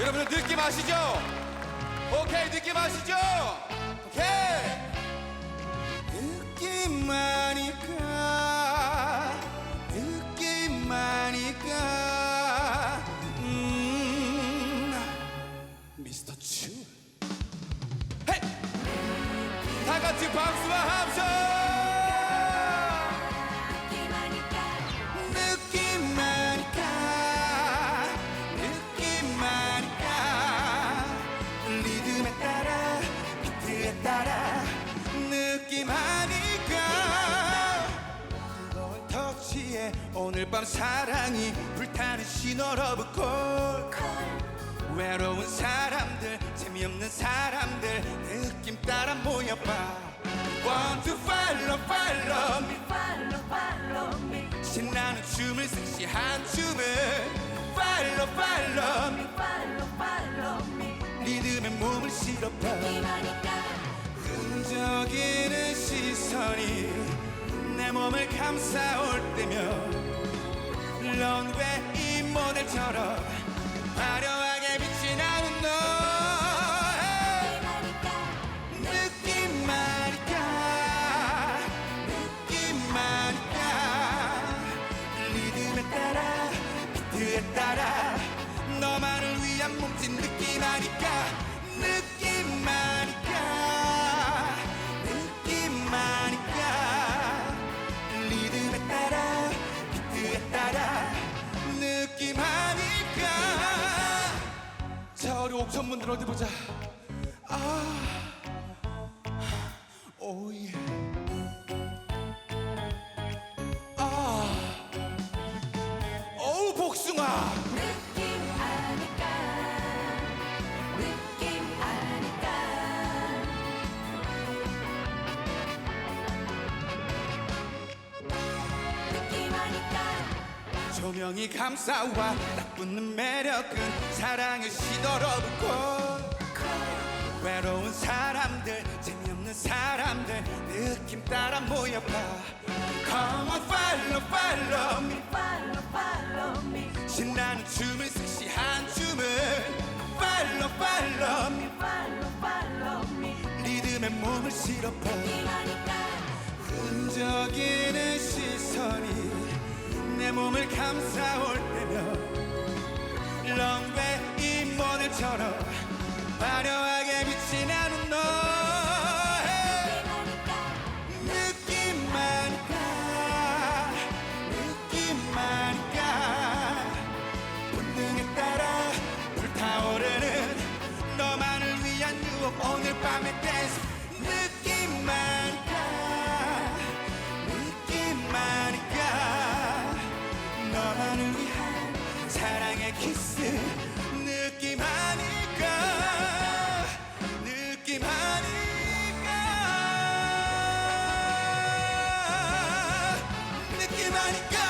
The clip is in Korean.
여러분들 느낌 아시죠? 오케이 느낌 아시죠? 오케이 느낌하니까 느낌하니까 음 미스터 츄 헤이 다 같이 박수와 함성 터치에 오늘 밤 사랑이 불타는 신호러브콜 외로운 사람들 재미없는 사람들 느낌 따라 모여봐. Want to follow follow me. 신나는 춤을 섹시한 춤을. Follow follow me. 리듬에 몸을 실어봐. 끈적이는 시선이 내 몸을 감싸올 때면 런웨이 모델처럼 화려하게 빛이 나는 너? 느낌하니까? 느낌하니까? 리듬에 따라 비트에 따라 너만을 위한 몸짓 느낌하니까? 느낌 옥천분들 어디 보자. 아 오예. 아 어우 복숭아 조명이 감싸와 딱 붙는 매력은 사랑의 시도러브고 외로운 사람들 재미없는 사람들 느낌 따라 모여봐. Come on follow follow me. 신나는 춤을 섹시한 춤을. Follow follow me. 리듬에 몸을 실어봐. 흔적이는 시선이 내 몸을 감싸올 때면 런웨이 모델처럼 화려하 사랑의 키스. 느낌 하니까? 느낌 하니까? 느낌 하니까